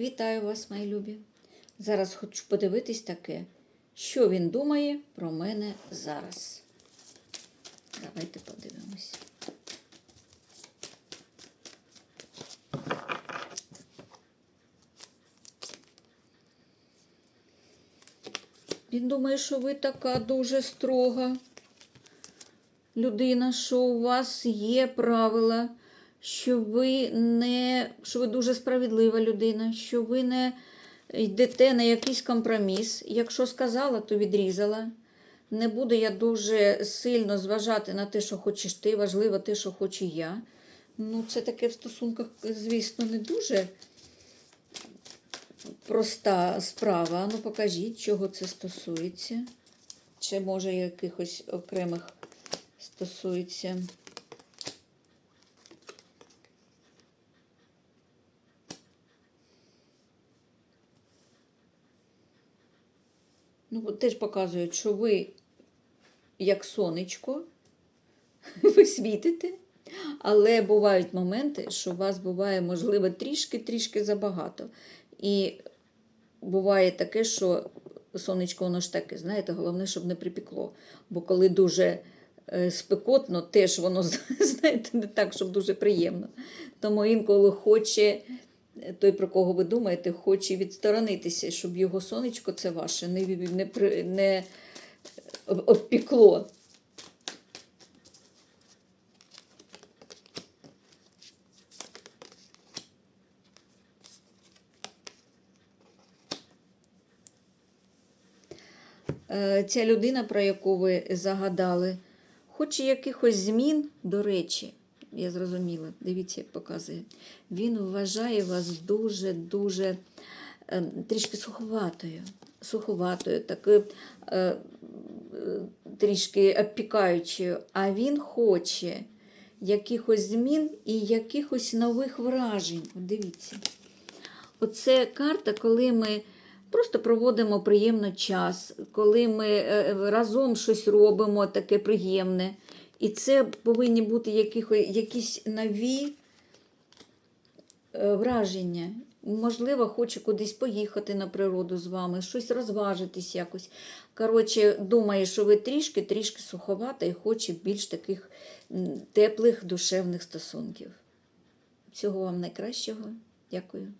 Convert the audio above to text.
Вітаю вас, мої любі. Зараз хочу подивитись таке, що він думає про мене зараз. Давайте подивимось. Він думає, що ви така дуже строга людина, що у вас є правила, що ви не що ви дуже справедлива людина, що ви не йдете на якийсь компроміс. Якщо сказала, то відрізала. Не буду я дуже сильно зважати на те, що хочеш ти, важливо те, що хочу я. Ну, це таке в стосунках, звісно, не дуже проста справа. Ну, покажіть, чого це стосується. Чи може якихось окремих стосується. Ну, теж показують, що ви як сонечко, ви світите, але бувають моменти, що у вас буває, можливо, трішки-трішки забагато. І буває таке, що сонечко, воно ж таке, знаєте, головне, щоб не припекло. Бо коли дуже е, спекотно, теж воно, знаєте, не так, щоб дуже приємно. Тому інколи хоче, той, про кого ви думаєте, хоче відсторонитися, щоб його сонечко це ваше не, не, не обпікло. Е, Ця людина, про яку ви загадали, хоче якихось змін, до речі, я зрозуміла, дивіться, як показує. Він вважає вас дуже-дуже е, трішки суховатою, суховатою, такою е, е, трішки обпікаючою, а він хоче якихось змін і якихось нових вражень. Дивіться. Оце карта, коли ми просто проводимо приємно час, коли ми е, разом щось робимо таке приємне. І це повинні бути якісь нові е, враження. Можливо, хоче кудись поїхати на природу з вами, щось розважитись якось. Коротше, думає, що ви трішки-трішки суховата і хоче більш таких теплих душевних стосунків. Всього вам найкращого. Дякую.